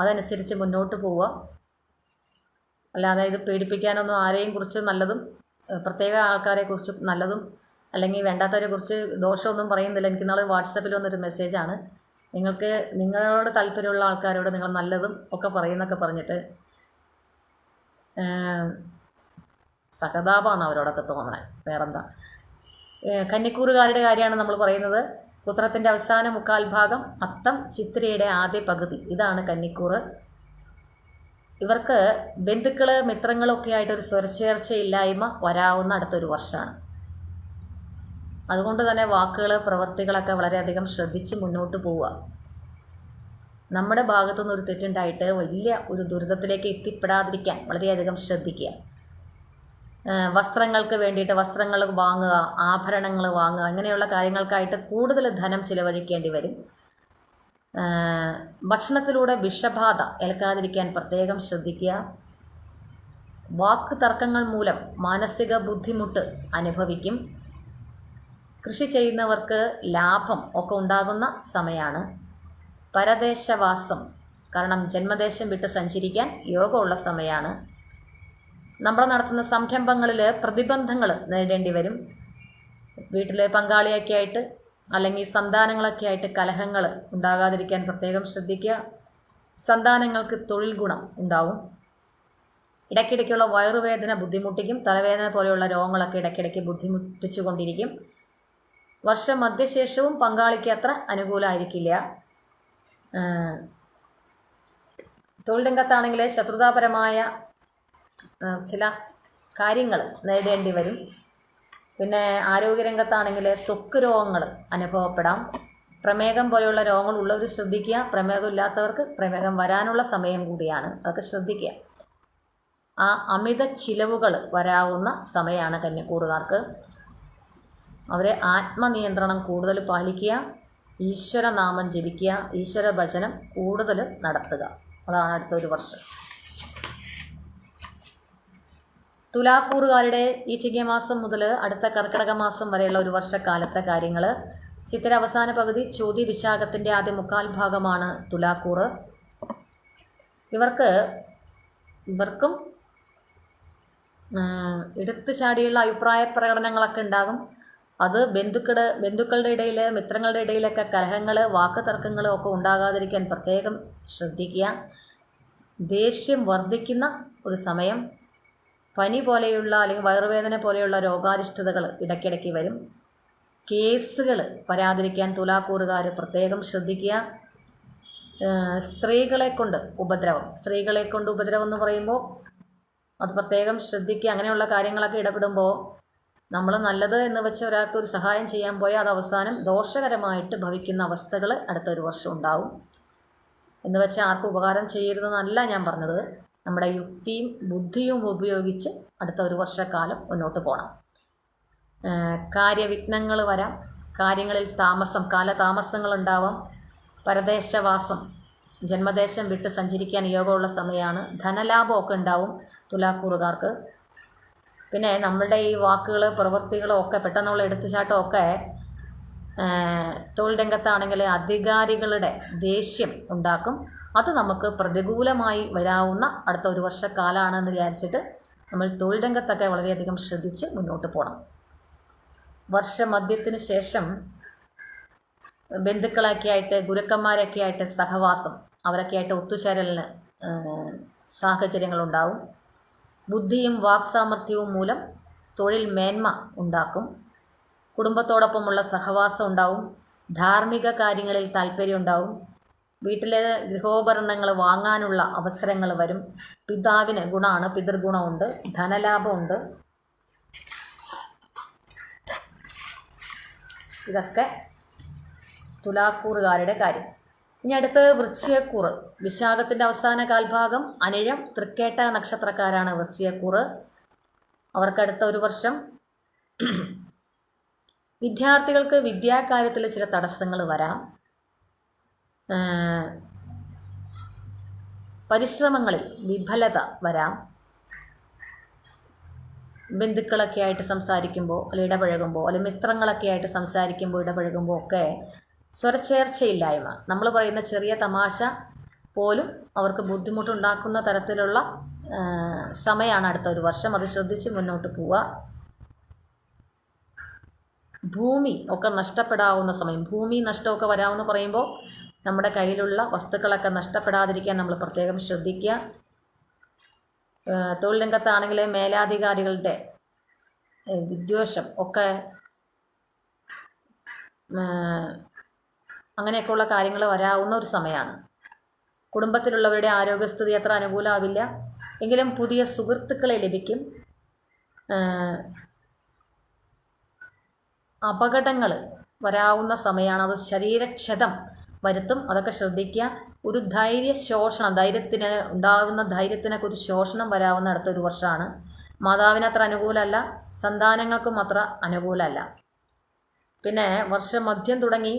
അതനുസരിച്ച് മുന്നോട്ട് പോവുക. അല്ലാതെ ഇത് പേടിപ്പിക്കാനൊന്നും ആരെയും കുറിച്ച് നല്ലതും പ്രത്യേക ആൾക്കാരെ കുറിച്ച് നല്ലതും അല്ലെങ്കിൽ വേണ്ടാത്തവരെ കുറിച്ച് ദോഷമൊന്നും പറയുന്നില്ല. എനിക്ക് നാളെ വാട്സപ്പിൽ വന്നൊരു മെസ്സേജാണ്. നിങ്ങൾക്ക് നിങ്ങളോട് താല്പര്യമുള്ള ആൾക്കാരോട് നിങ്ങൾ നല്ലതും ഒക്കെ പറയുന്നൊക്കെ പറഞ്ഞിട്ട് സഹതാപമാണ് അവരോടൊക്കെ തോന്നണേ. വേറെന്താ? കന്നിക്കൂറുകാരുടെ കാര്യമാണ് നമ്മൾ പറയുന്നത്. പുത്രത്തിന്റെ അവസാന മുക്കാൽ ഭാഗം അത്തം ചിത്രയുടെ ആദ്യ പകുതി. ഇതാണ് കന്നിക്കൂറ്. ഇവർക്ക് ബന്ധുക്കൾ മിത്രങ്ങളൊക്കെ ആയിട്ട് ഒരു സ്വരച്ചേർച്ചയില്ലായ്മ വരാവുന്ന അടുത്തൊരു വർഷമാണ്. അതുകൊണ്ട് തന്നെ വാക്കുകൾ പ്രവർത്തികളൊക്കെ വളരെയധികം ശ്രദ്ധിച്ച് മുന്നോട്ട് പോവുക. നമ്മുടെ ഭാഗത്തുനിന്ന് ഒരു തെറ്റുണ്ടായിട്ട് വലിയ ഒരു ദുരിതത്തിലേക്ക് എത്തിപ്പെടാതിരിക്കാൻ വളരെയധികം ശ്രദ്ധിക്കുക. വസ്ത്രങ്ങൾക്ക് വേണ്ടിയിട്ട് വസ്ത്രങ്ങൾ വാങ്ങുക ആഭരണങ്ങൾ വാങ്ങുക അങ്ങനെയുള്ള കാര്യങ്ങൾക്കായിട്ട് കൂടുതൽ ധനം ചിലവഴിക്കേണ്ടി വരും. ഭക്ഷണത്തിലൂടെ വിഷബാധ ഏൽക്കാതിരിക്കാൻ പ്രത്യേകം ശ്രദ്ധിക്കുക. വാക്ക് തർക്കങ്ങൾ മൂലം മാനസിക ബുദ്ധിമുട്ട് അനുഭവിക്കും. കൃഷി ചെയ്യുന്നവർക്ക് ലാഭം ഒക്കെ ഉണ്ടാകുന്ന സമയമാണ് പരദേശവാസം കാരണം ജന്മദേശം വിട്ട് സഞ്ചരിക്കാൻ യോഗമുള്ള സമയമാണ് നമ്മൾ നടത്തുന്ന സംരംഭങ്ങളിൽ പ്രതിബന്ധങ്ങൾ നേരിടേണ്ടി വരും. വീട്ടിലെ പങ്കാളിയൊക്കെ ആയിട്ട് അല്ലെങ്കിൽ സന്താനങ്ങളൊക്കെ ആയിട്ട് കലഹങ്ങൾ ഉണ്ടാകാതിരിക്കാൻ പ്രത്യേകം ശ്രദ്ധിക്കുക. സന്താനങ്ങൾക്ക് തൊഴിൽ ഗുണം ഉണ്ടാവും. ഇടയ്ക്കിടയ്ക്കുള്ള വയറുവേദന ബുദ്ധിമുട്ടിക്കും. തലവേദന പോലെയുള്ള രോഗങ്ങളൊക്കെ ഇടയ്ക്കിടയ്ക്ക് ബുദ്ധിമുട്ടിച്ചുകൊണ്ടിരിക്കും. വർഷം മധ്യശേഷവും പങ്കാളിക്ക് അത്ര അനുകൂലമായിരിക്കില്ല തൊഴിൽ രംഗത്താണെങ്കിൽ ശത്രുതാപരമായ ചില കാര്യങ്ങൾ നേടേണ്ടി വരും. പിന്നെ ആരോഗ്യരംഗത്താണെങ്കിൽ ത്വക്ക് രോഗങ്ങൾ അനുഭവപ്പെടാം. പ്രമേഹം പോലെയുള്ള രോഗങ്ങൾ ഉള്ളവർ ശ്രദ്ധിക്കുക. പ്രമേഹം ഇല്ലാത്തവർക്ക് പ്രമേഹം വരാനുള്ള സമയം കൂടിയാണ്. അതൊക്കെ ശ്രദ്ധിക്കുക. ആ അമിത ചിലവുകൾ വരാവുന്ന സമയമാണ് കന്യക്കൂറുകാർക്ക് അവരെ ആത്മനിയന്ത്രണം കൂടുതൽ പാലിക്കുക. ഈശ്വരനാമം ജപിക്കുക. ഈശ്വര ഭജനം കൂടുതൽ നടത്തുക. അതാണ് അടുത്ത ഒരു വർഷം. തുലാക്കൂറുകാരുടെ ഈ ചിങ്ങമാസം മുതൽ അടുത്ത കർക്കിടക മാസം വരെയുള്ള ഒരു വർഷക്കാലത്തെ കാര്യങ്ങൾ ചിത്തിര അവസാന പകുതി ചോതി വിശാഖത്തിന്റെ ആദ്യ മുക്കാൽ ഭാഗമാണ് തുലാക്കൂറ്. ഇവർക്ക് ഇവർക്കും എടുത്തു ചാടിയുള്ള അഭിപ്രായ പ്രകടനങ്ങളൊക്കെ ഉണ്ടാകും. അത് ബന്ധുക്കളുടെ ബന്ധുക്കളുടെ ഇടയിൽ മിത്രങ്ങളുടെ ഇടയിലൊക്കെ കലഹങ്ങൾ വാക്ക് തർക്കങ്ങൾ ഒക്കെ ഉണ്ടാകാതിരിക്കാൻ പ്രത്യേകം ശ്രദ്ധിക്കുക. ദേഷ്യം വർദ്ധിക്കുന്ന ഒരു സമയം. പനി പോലെയുള്ള അല്ലെങ്കിൽ വയറുവേദന പോലെയുള്ള രോഗാധിഷ്ഠിതകൾ ഇടയ്ക്കിടയ്ക്ക് വരും. കേസുകൾ വരാതിരിക്കാൻ തുലാക്കൂറുകാർ പ്രത്യേകം ശ്രദ്ധിക്കുക. സ്ത്രീകളെ കൊണ്ട് ഉപദ്രവം. സ്ത്രീകളെ കൊണ്ട് ഉപദ്രവം എന്ന് പറയുമ്പോൾ അത് പ്രത്യേകം ശ്രദ്ധിക്കുക. അങ്ങനെയുള്ള കാര്യങ്ങളൊക്കെ ഇടപെടുമ്പോൾ നമ്മൾ നല്ലത് എന്ന് വെച്ച് ഒരാൾക്ക് ഒരു സഹായം ചെയ്യാൻ പോയാൽ അത് അവസാനം ദോഷകരമായിട്ട് ഭവിക്കുന്ന അവസ്ഥകൾ അടുത്തൊരു വർഷം ഉണ്ടാവും. എന്ന് വെച്ചാൽ ആർക്കും ഉപകാരം ചെയ്യരുതെന്നല്ല ഞാൻ പറഞ്ഞത്. നമ്മുടെ യുക്തിയും ബുദ്ധിയും ഉപയോഗിച്ച് അടുത്ത ഒരു വർഷക്കാലം മുന്നോട്ട് പോകണം കാര്യവിഘ്നങ്ങൾ വരാം. കാര്യങ്ങളിൽ താമസം കാലതാമസങ്ങൾ ഉണ്ടാവാം പരദേശവാസം ജന്മദേശം വിട്ട് സഞ്ചരിക്കാൻ യോഗമുള്ള സമയമാണ്. ധനലാഭമൊക്കെ ഉണ്ടാവും തുലാക്കൂറുകാർക്ക്. പിന്നെ നമ്മളുടെ ഈ വാക്കുകൾ പ്രവൃത്തികളും ഒക്കെ പെട്ടെന്നുള്ള എടുത്തുചാട്ടമൊക്കെ തൊഴിൽ രംഗത്താണെങ്കിൽ അധികാരികളുടെ ദേഷ്യം ഉണ്ടാക്കും. അത് നമുക്ക് പ്രതികൂലമായി വരാവുന്ന അടുത്ത ഒരു വർഷക്കാലമാണെന്ന് വിചാരിച്ചിട്ട് നമ്മൾ തൊഴിൽ രംഗത്തൊക്കെ വളരെയധികം ശ്രദ്ധിച്ച് മുന്നോട്ട് പോകണം വർഷമധ്യത്തിന് ശേഷം ബന്ധുക്കളൊക്കെ ആയിട്ട് ഗുരുക്കന്മാരൊക്കെ ആയിട്ട് സഹവാസം അവരൊക്കെ ആയിട്ട് ഒത്തുചേരലിന് സാഹചര്യങ്ങളുണ്ടാവും. ബുദ്ധിയും വാക്സാമർഥ്യവും മൂലം തൊഴിൽ മേന്മ ഉണ്ടാക്കും. കുടുംബത്തോടൊപ്പമുള്ള സഹവാസം ഉണ്ടാവും. ധാർമ്മിക കാര്യങ്ങളിൽ താല്പര്യം ഉണ്ടാവും. വീട്ടിലെ ഗൃഹോപകരണങ്ങൾ വാങ്ങാനുള്ള അവസരങ്ങൾ വരും. പിതാവിന് ഗുണമാണ് പിതൃഗുണമുണ്ട് ധനലാഭമുണ്ട്. ഇതൊക്കെ തുലാക്കൂറുകാരുടെ കാര്യം. ഇനി അടുത്ത് വൃശ്ചിയക്കൂറ് വിശാഖത്തിന്റെ അവസാന കാൽഭാഗം അനിഴം തൃക്കേട്ട നക്ഷത്രക്കാരാണ് വൃശ്ചിയക്കൂറ് അവർക്കടുത്ത ഒരു വർഷം വിദ്യാർത്ഥികൾക്ക് വിദ്യാകാര്യത്തിൽ ചില തടസ്സങ്ങൾ വരാം. പരിശ്രമങ്ങളിൽ വിഫലത വരാം. ബന്ധുക്കളൊക്കെ ആയിട്ട് സംസാരിക്കുമ്പോൾ അല്ലെങ്കിൽ ഇടപഴകുമ്പോൾ അല്ലെങ്കിൽ മിത്രങ്ങളൊക്കെ ആയിട്ട് സംസാരിക്കുമ്പോൾ ഇടപഴകുമ്പോൾ ഒക്കെ സ്വരച്ചേർച്ചയില്ലായ്മ. നമ്മൾ പറയുന്ന ചെറിയ തമാശ പോലും അവർക്ക് ബുദ്ധിമുട്ടുണ്ടാക്കുന്ന തരത്തിലുള്ള സമയമാണ് അടുത്ത ഒരു വർഷം. അത് ശ്രദ്ധിച്ച് മുന്നോട്ട് പോവുക. ഭൂമി ഒക്കെ നഷ്ടപ്പെടാവുന്ന സമയം ഭൂമി നഷ്ടമൊക്കെ വരാമെന്ന് പറയുമ്പോൾ നമ്മുടെ കയ്യിലുള്ള വസ്തുക്കളൊക്കെ നഷ്ടപ്പെടാതിരിക്കാൻ നമ്മൾ പ്രത്യേകം ശ്രദ്ധിക്കുക. തൊഴിൽ രംഗത്താണെങ്കിൽ മേലാധികാരികളുടെ വിദ്വേഷം ഒക്കെ അങ്ങനെയൊക്കെയുള്ള കാര്യങ്ങൾ വരാവുന്ന ഒരു സമയമാണ്. കുടുംബത്തിലുള്ളവരുടെ ആരോഗ്യസ്ഥിതി അത്ര അനുകൂലമാവില്ല. എങ്കിലും പുതിയ സുഹൃത്തുക്കളെ ലഭിക്കും. അപകടങ്ങൾ വരാവുന്ന സമയമാണ് അത് ശരീരക്ഷതം വരുത്തും. അതൊക്കെ ശ്രദ്ധിക്കുക. ഒരു ധൈര്യ ശോഷണം ധൈര്യത്തിന് ഉണ്ടാകുന്ന ധൈര്യത്തിനൊക്കെ ഒരു ശോഷണം വരാവുന്ന അടുത്തൊരു വർഷമാണ്. മാതാവിന് അത്ര അനുകൂലമല്ല സന്താനങ്ങൾക്കും അത്ര അനുകൂലമല്ല. പിന്നെ വർഷം മധ്യം തുടങ്ങി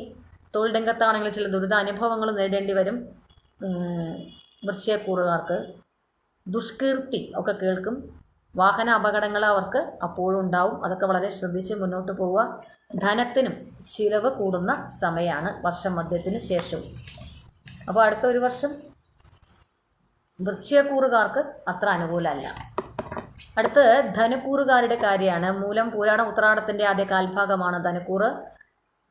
തൊഴിൽ രംഗത്താണെങ്കിൽ ചില ദുരിത അനുഭവങ്ങൾ നേടേണ്ടി വരും. വൃശ്ചയക്കൂറുകാർക്ക് ദുഷ്കീർത്തി ഒക്കെ കേൾക്കും. വാഹന അപകടങ്ങൾ അവർക്ക് അപ്പോഴും ഉണ്ടാവും. അതൊക്കെ വളരെ ശ്രദ്ധിച്ച് മുന്നോട്ട് പോവുക. ധനത്തിനും ചിലവ് കൂടുന്ന സമയമാണ് വർഷം മധ്യത്തിന് ശേഷവും അപ്പോൾ അടുത്ത ഒരു വർഷം വൃശ്ചയക്കൂറുകാർക്ക് അത്ര അനുകൂലമല്ല. അടുത്ത് ധനുക്കൂറുകാരുടെ കാര്യമാണ്. മൂലം പൂരാട ഉത്രാടത്തിന്റെ ആദ്യ കാൽഭാഗമാണ് ധനുക്കൂറ്.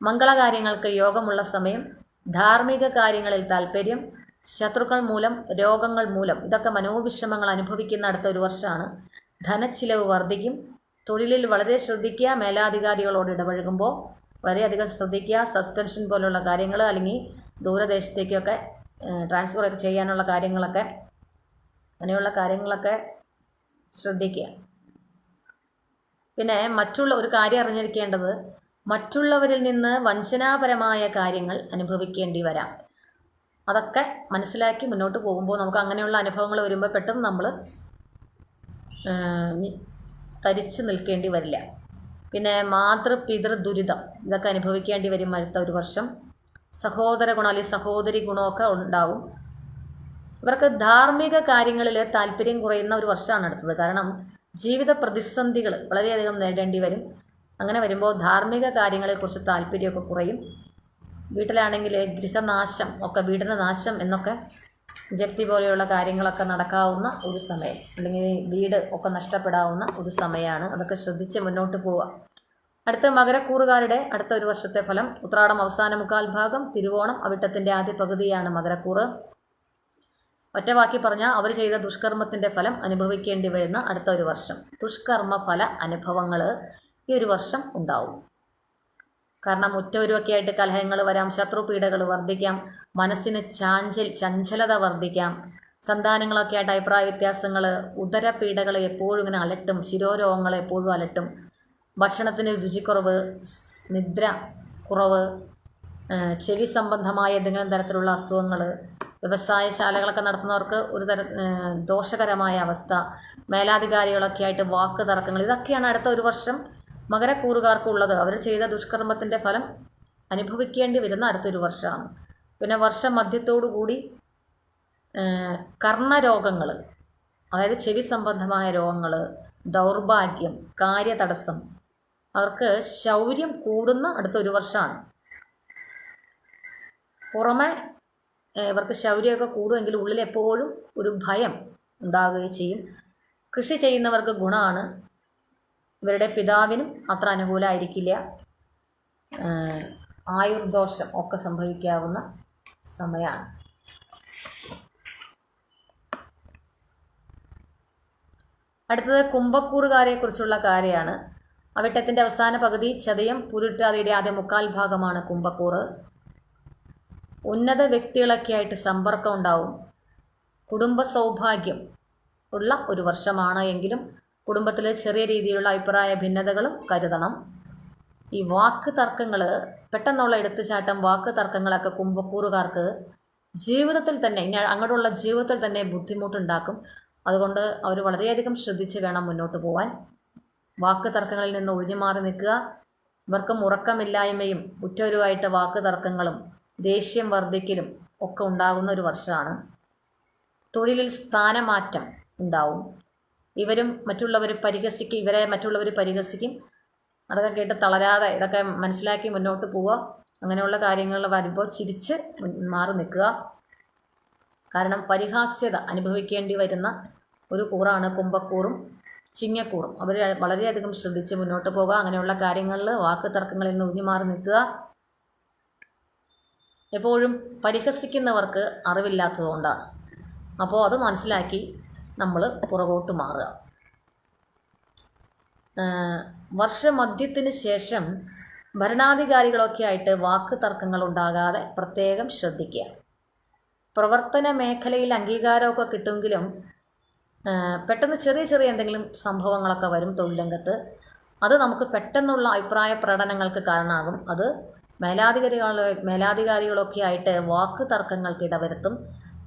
മംഗളകാര്യങ്ങൾക്ക് യോഗമുള്ള സമയം ധാർമ്മിക കാര്യങ്ങളിൽ താല്പര്യം ശത്രുക്കൾ മൂലം രോഗങ്ങൾ മൂലം. ഇതൊക്കെ മനോവിഷമങ്ങൾ അനുഭവിക്കുന്ന അടുത്ത ഒരു വർഷമാണ്. ധനച്ചിലവ് വർദ്ധിക്കും. തൊഴിലിൽ വളരെ ശ്രദ്ധിക്കുക. മേലാധികാരികളോട് ഇടപഴകുമ്പോൾ വളരെയധികം ശ്രദ്ധിക്കുക. സസ്പെൻഷൻ പോലുള്ള കാര്യങ്ങൾ അല്ലെങ്കിൽ ദൂരദേശത്തേക്കൊക്കെ ട്രാൻസ്ഫർ ഒക്കെ ചെയ്യാനുള്ള കാര്യങ്ങളൊക്കെ അങ്ങനെയുള്ള കാര്യങ്ങളൊക്കെ ശ്രദ്ധിക്കുക. പിന്നെ മറ്റുള്ള ഒരു കാര്യം അറിഞ്ഞിരിക്കേണ്ടത് മറ്റുള്ളവരിൽ നിന്ന് വഞ്ചനാപരമായ കാര്യങ്ങൾ അനുഭവിക്കേണ്ടി വരാം. അതൊക്കെ മനസ്സിലാക്കി മുന്നോട്ട് പോകുമ്പോൾ നമുക്ക് അങ്ങനെയുള്ള അനുഭവങ്ങൾ വരുമ്പോൾ പെട്ടെന്ന് നമ്മൾ തരിച്ചു നിൽക്കേണ്ടി വരില്ല. പിന്നെ മാതൃപിതൃ ദുരിതം ഇതൊക്കെ അനുഭവിക്കേണ്ടി വരും അടുത്ത ഒരു വർഷം. സഹോദര ഗുണം അല്ലെങ്കിൽ സഹോദരി ഗുണമൊക്കെ ഉണ്ടാവും. ഇവർക്ക് ധാർമ്മിക കാര്യങ്ങളിൽ താല്പര്യം കുറയുന്ന ഒരു വർഷമാണ് അടുത്തത്. കാരണം ജീവിത പ്രതിസന്ധികൾ വളരെയധികം നേടേണ്ടി വരും. അങ്ങനെ വരുമ്പോൾ ധാർമ്മിക കാര്യങ്ങളെക്കുറിച്ച് താല്പര്യമൊക്കെ കുറയും. വീട്ടിലാണെങ്കിൽ ഗൃഹനാശം ഒക്കെ വീടിന്റെ നാശം എന്നൊക്കെ ജപ്തി പോലെയുള്ള കാര്യങ്ങളൊക്കെ നടക്കാവുന്ന ഒരു സമയം. അല്ലെങ്കിൽ വീട് ഒക്കെ നഷ്ടപ്പെടാവുന്ന ഒരു സമയമാണ്. അതൊക്കെ ശ്രദ്ധിച്ച് മുന്നോട്ട് പോവുക. അടുത്ത മകരക്കൂറുകാരുടെ അടുത്ത ഒരു വർഷത്തെ ഫലം ഉത്രാടം അവസാന മുക്കാൽ ഭാഗം തിരുവോണം അവിട്ടത്തിന്റെ ആദ്യ പകുതിയാണ് മകരക്കൂറ്. ഒറ്റ വാക്കി പറഞ്ഞാൽ അവർ ചെയ്ത ദുഷ്കർമ്മത്തിന്റെ ഫലം അനുഭവിക്കേണ്ടി വരുന്ന അടുത്ത ഒരു വർഷം. ദുഷ്കർമ്മ ഫല അനുഭവങ്ങൾ ഈ ഒരു വർഷം ഉണ്ടാവും. കാരണം ഉറ്റവരുമൊക്കെ ആയിട്ട് കലഹങ്ങൾ വരാം ശത്രുപീഡകൾ വർദ്ധിക്കാം മനസ്സിന് ചാഞ്ചൽ ചഞ്ചലത വർദ്ധിക്കാം. സന്താനങ്ങളൊക്കെ ആയിട്ട് അഭിപ്രായ വ്യത്യാസങ്ങൾ ഉദരപീഡകൾ എപ്പോഴും ഇങ്ങനെ അലട്ടും ശിരോരോഗങ്ങൾ എപ്പോഴും അലട്ടും. ഭക്ഷണത്തിന് രുചിക്കുറവ് നിദ്ര കുറവ് ചെവി സംബന്ധമായ ഏതെങ്കിലും തരത്തിലുള്ള അസുഖങ്ങൾ വ്യവസായശാലകളൊക്കെ നടത്തുന്നവർക്ക് ഒരു തര ദോഷകരമായ അവസ്ഥ മേലാധികാരികളൊക്കെ ആയിട്ട് വാക്ക് തർക്കങ്ങൾ ഇതൊക്കെയാണ് അടുത്ത ഒരു വർഷം മകരക്കൂറുകാർക്കുള്ളത് അവർ ചെയ്ത ദുഷ്കർമ്മത്തിന്റെ ഫലം അനുഭവിക്കേണ്ടി വരുന്ന അടുത്തൊരു വർഷമാണ്. പിന്നെ വർഷം കൂടി കർണരോഗങ്ങൾ അതായത് ചെവി സംബന്ധമായ രോഗങ്ങൾ ദൗർഭാഗ്യം കാര്യതടസ്സം അവർക്ക് ശൗര്യം കൂടുന്ന അടുത്തൊരു വർഷമാണ്. പുറമെ ഇവർക്ക് ശൗര്യമൊക്കെ കൂടുമെങ്കിൽ ഉള്ളിൽ എപ്പോഴും ഒരു ഭയം ഉണ്ടാകുകയും ചെയ്യും. കൃഷി ചെയ്യുന്നവർക്ക് ഗുണമാണ്. ഇവരുടെ പിതാവിനും അത്ര അനുകൂലമായിരിക്കില്ല ആയുർദോഷം ഒക്കെ സംഭവിക്കാവുന്ന സമയമാണ് അടുത്തത് കുംഭക്കൂറുകാരെ കുറിച്ചുള്ള കാര്യമാണ്. അവിട്ടത്തിന്റെ അവസാന പകുതി ചതയം പുരുട്ടാതിയുടെ ആദ്യ മുക്കാൽ ഭാഗമാണ് കുംഭക്കൂറ്. ഉന്നത വ്യക്തികളൊക്കെ ആയിട്ട് സമ്പർക്കം ഉണ്ടാവും. കുടുംബ സൗഭാഗ്യം ഉള്ള ഒരു വർഷമാണ് എങ്കിലും കുടുംബത്തിൽ ചെറിയ രീതിയിലുള്ള അഭിപ്രായ ഭിന്നതകളും കരുതണം. ഈ വാക്ക് തർക്കങ്ങൾ പെട്ടെന്നുള്ള എടുത്തുചാട്ടം വാക്ക് തർക്കങ്ങളൊക്കെ കുംഭക്കൂറുകാർക്ക് ജീവിതത്തിൽ തന്നെ ഇനി അങ്ങോട്ടുള്ള ജീവിതത്തിൽ തന്നെ ബുദ്ധിമുട്ടുണ്ടാക്കും. അതുകൊണ്ട് അവർ വളരെയധികം ശ്രദ്ധിച്ച് വേണം മുന്നോട്ട് പോകാൻ വാക്ക് തർക്കങ്ങളിൽ നിന്ന് ഒഴിഞ്ഞു മാറി നിൽക്കുക. ഇവർക്കും ഉറക്കമില്ലായ്മയും ഉറ്റവരുമായിട്ട് വാക്ക് തർക്കങ്ങളും ദേഷ്യം വർദ്ധിക്കലും ഒക്കെ ഉണ്ടാകുന്ന ഒരു വർഷമാണ്. തൊഴിലിൽ സ്ഥാനമാറ്റം ഉണ്ടാവും. ഇവരും മറ്റുള്ളവർ പരിഹസിക്കും ഇവരെ മറ്റുള്ളവർ പരിഹസിക്കും. അതൊക്കെ കേട്ട് തളരാതെ ഇതൊക്കെ മനസ്സിലാക്കി മുന്നോട്ട് പോവുക. അങ്ങനെയുള്ള കാര്യങ്ങൾ വരുമ്പോൾ ചിരിച്ച് മാറി നിൽക്കുക. കാരണം പരിഹാസ്യത അനുഭവിക്കേണ്ടി വരുന്ന ഒരു കൂറാണ് കുംഭക്കൂറും ചിങ്ങക്കൂറും. അവർ വളരെയധികം ശ്രദ്ധിച്ച് മുന്നോട്ട് പോകുക അങ്ങനെയുള്ള കാര്യങ്ങളിൽ വാക്ക് തർക്കങ്ങളിൽ നിന്ന് ഒഴിഞ്ഞു മാറി നിൽക്കുക. എപ്പോഴും പരിഹസിക്കുന്നവർക്ക് അറിവില്ലാത്തതുകൊണ്ടാണ് അപ്പോൾ അത് മനസ്സിലാക്കി നമ്മൾ പുറകോട്ട് മാറുക. വർഷമധ്യത്തിന് ശേഷം ഭരണാധികാരികളൊക്കെ ആയിട്ട് വാക്ക് തർക്കങ്ങൾ ഉണ്ടാകാതെ പ്രത്യേകം ശ്രദ്ധിക്കുക. പ്രവർത്തന മേഖലയിൽ അംഗീകാരമൊക്കെ കിട്ടുമെങ്കിലും പെട്ടെന്ന് ചെറിയ ചെറിയ എന്തെങ്കിലും സംഭവങ്ങളൊക്കെ വരും തൊഴിൽ രംഗത്ത് അത് നമുക്ക് പെട്ടെന്നുള്ള അഭിപ്രായ പ്രകടനങ്ങൾക്ക് കാരണമാകും. അത് മേലാധികാരികളോ മേലാധികാരികളൊക്കെ ആയിട്ട് വാക്ക് തർക്കങ്ങൾക്ക് ഇടവരുത്തും.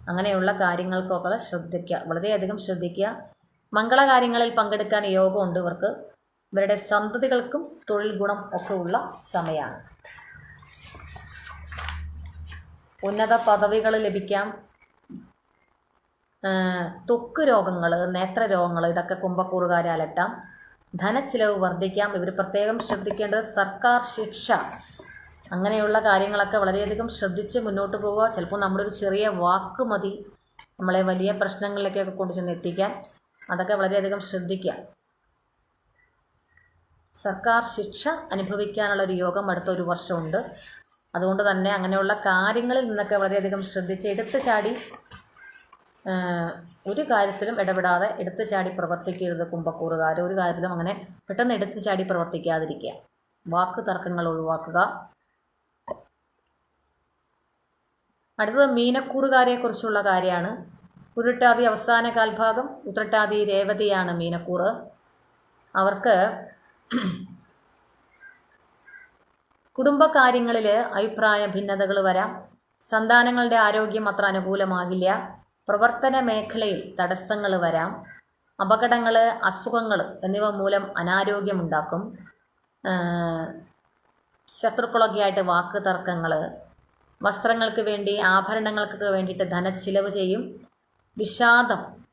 അങ്ങനെയുള്ള കാര്യങ്ങൾക്കൊക്കെ ശ്രദ്ധിക്കുക. വളരെയധികം ശ്രദ്ധിക്കുക. മംഗളകാര്യങ്ങളിൽ പങ്കെടുക്കാൻ യോഗമുണ്ട് ഇവർക്ക്. ഇവരുടെ സന്തതികൾക്കും തൊഴിൽ ഗുണം ഒക്കെ ഉള്ള സമയമാണ്. ഉന്നത പദവികൾ ലഭിക്കാം. തൊക്ക് രോഗങ്ങൾ നേത്ര രോഗങ്ങൾ ഇതൊക്കെ കുംഭക്കൂറുകാരെ അലട്ടാം. ധനച്ചിലവ് വർദ്ധിക്കാം. ഇവർ പ്രത്യേകം ശ്രദ്ധിക്കേണ്ടത് സർക്കാർ ശിക്ഷ. അങ്ങനെയുള്ള കാര്യങ്ങളൊക്കെ വളരെയധികം ശ്രദ്ധിച്ച് മുന്നോട്ട് പോവുക. ചിലപ്പോൾ നമ്മുടെ ഒരു ചെറിയ വാക്ക് മതി. നമ്മളെ വലിയ പ്രശ്നങ്ങളിലേക്കൊക്കെ കൊണ്ടുചെന്ന് എത്തിക്കാൻ. അതൊക്കെ വളരെയധികം ശ്രദ്ധിക്കുക. സർക്കാർ ശിക്ഷ അനുഭവിക്കാനുള്ള ഒരു യോഗം അടുത്ത ഒരു വർഷമുണ്ട്. അതുകൊണ്ട് തന്നെ അങ്ങനെയുള്ള കാര്യങ്ങളിൽ നിന്നൊക്കെ വളരെയധികം ശ്രദ്ധിച്ച് എടുത്തു ചാടി ഒരു കാര്യത്തിലും ഇടപെടാതെ എടുത്തു ചാടി പ്രവർത്തിക്കരുത് കുംഭക്കൂറുകാർ ഒരു കാര്യത്തിലും അങ്ങനെ പെട്ടെന്ന് എടുത്തു ചാടി പ്രവർത്തിക്കാതിരിക്കുക. വാക്ക് തർക്കങ്ങൾ ഒഴിവാക്കുക. അടുത്തത് മീനക്കൂറുകാരെ കുറിച്ചുള്ള കാര്യമാണ്. ഉരുട്ടാതി അവസാന കാൽഭാഗം ഉത്രട്ടാതി രേവതിയാണ് മീനക്കൂറ്. അവർക്ക് കുടുംബകാര്യങ്ങളിൽ അഭിപ്രായ ഭിന്നതകൾ വരാം. സന്താനങ്ങളുടെ ആരോഗ്യം അത്ര അനുകൂലമാകില്ല. പ്രവർത്തന മേഖലയിൽ തടസ്സങ്ങൾ വരാം. അപകടങ്ങൾ അസുഖങ്ങൾ എന്നിവ മൂലം അനാരോഗ്യമുണ്ടാക്കും. ശത്രുക്കളൊക്കെയായിട്ട് വാക്ക് തർക്കങ്ങൾ വസ്ത്രങ്ങൾക്ക് വേണ്ടി ആഭരണങ്ങൾക്കൊക്കെ വേണ്ടിയിട്ട് ധനച്ചിലവ് ചെയ്യും. വിഷാദം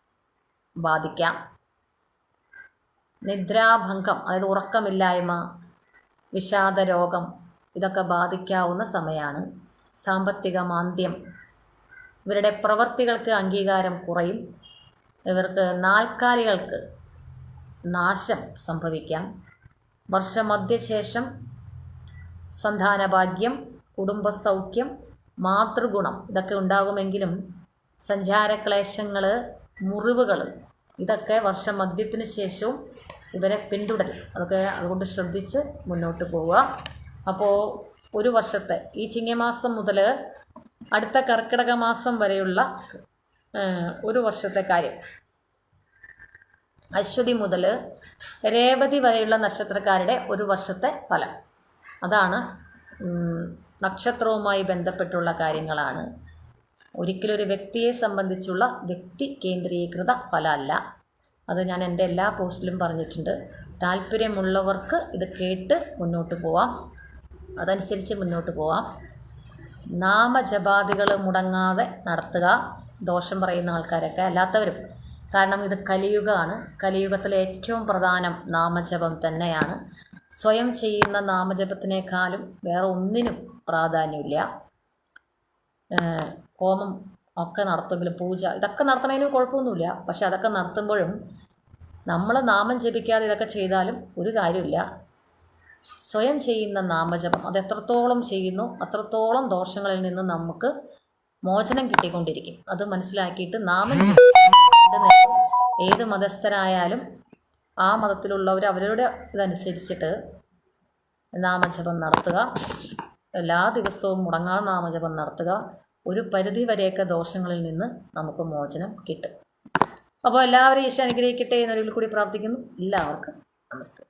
ബാധിക്കാം. നിദ്രാഭംഗം അതായത് ഉറക്കമില്ലായ്മ വിഷാദ രോഗം ഇതൊക്കെ ബാധിക്കാവുന്ന സമയമാണ് സാമ്പത്തിക മാന്ദ്യം ഇവരുടെ പ്രവർത്തികൾക്ക് അംഗീകാരം കുറയും. ഇവർക്ക് നാൽക്കാലികൾക്ക് നാശം സംഭവിക്കാം. വർഷമധ്യശേഷം സന്താനഭാഗ്യം കുടുംബസൗഖ്യം മാതൃഗുണം ഇതൊക്കെ ഉണ്ടാകുമെങ്കിലും സഞ്ചാരക്ലേശങ്ങൾ മുറിവുകൾ ഇതൊക്കെ വർഷം മധ്യത്തിന് ശേഷവും ഇവരെ പിന്തുടരും. അതൊക്കെ അതുകൊണ്ട് ശ്രദ്ധിച്ച് മുന്നോട്ട് പോവുക. അപ്പോൾ ഒരു വർഷത്തെ ഈ ചിങ്ങമാസം മുതൽ അടുത്ത കർക്കിടക മാസം വരെയുള്ള ഒരു വർഷത്തെ കാര്യം. അശ്വതി മുതൽ രേവതി വരെയുള്ള നക്ഷത്രക്കാരുടെ ഒരു വർഷത്തെ ഫലം. അതാണ് നക്ഷത്രവുമായി ബന്ധപ്പെട്ടുള്ള കാര്യങ്ങളാണ്. ഒരിക്കലും ഒരു വ്യക്തിയെ സംബന്ധിച്ചുള്ള വ്യക്തി കേന്ദ്രീകൃത ഫലമല്ല. അത് ഞാൻ എന്റെ എല്ലാ പോസ്റ്റിലും പറഞ്ഞിട്ടുണ്ട്. താല്പര്യമുള്ളവർക്ക് ഇത് കേട്ട് മുന്നോട്ട് പോവാം. അതനുസരിച്ച് മുന്നോട്ട് പോവാം. നാമജപാദികൾ മുടങ്ങാതെ നടത്തുക ദോഷം പറയുന്ന ആൾക്കാരൊക്കെ അല്ലാത്തവരും. കാരണം ഇത് കലിയുഗമാണ്. കലിയുഗത്തിലെ ഏറ്റവും പ്രധാനം നാമജപം തന്നെയാണ്. സ്വയം ചെയ്യുന്ന നാമജപത്തിനേക്കാളും വേറെ ഒന്നിനും പ്രാധാന്യമില്ല. ഹോമം ഒക്കെ നടത്തുമെങ്കിലും പൂജ ഇതൊക്കെ നടത്തണതിന് കുഴപ്പമൊന്നുമില്ല. പക്ഷെ അതൊക്കെ നടത്തുമ്പോഴും നമ്മൾ നാമം ജപിക്കാതെ ഇതൊക്കെ ചെയ്താലും ഒരു കാര്യമില്ല. സ്വയം ചെയ്യുന്ന നാമജപം അത് എത്രത്തോളം ചെയ്യുന്നു അത്രത്തോളം ദോഷങ്ങളിൽ നിന്ന് നമുക്ക് മോചനം കിട്ടിക്കൊണ്ടിരിക്കും. അത് മനസ്സിലാക്കിയിട്ട് നാമം ഏത് മതസ്ഥരായാലും ആ മതത്തിലുള്ളവർ അവരുടെ ഇതനുസരിച്ചിട്ട് നാമജപം നടത്തുക. എല്ലാ ദിവസവും മുടങ്ങാതെ നാമജപം നടത്തുക. ഒരു പരിധി വരെയൊക്കെ ദോഷങ്ങളിൽ നിന്ന് നമുക്ക് മോചനം കിട്ടും. അപ്പോൾ എല്ലാവരും ഈശോ അനുഗ്രഹിക്കട്ടെ എന്നൊരിൽ കൂടി പ്രാർത്ഥിക്കുന്നു. എല്ലാവർക്കും നമസ്തേ.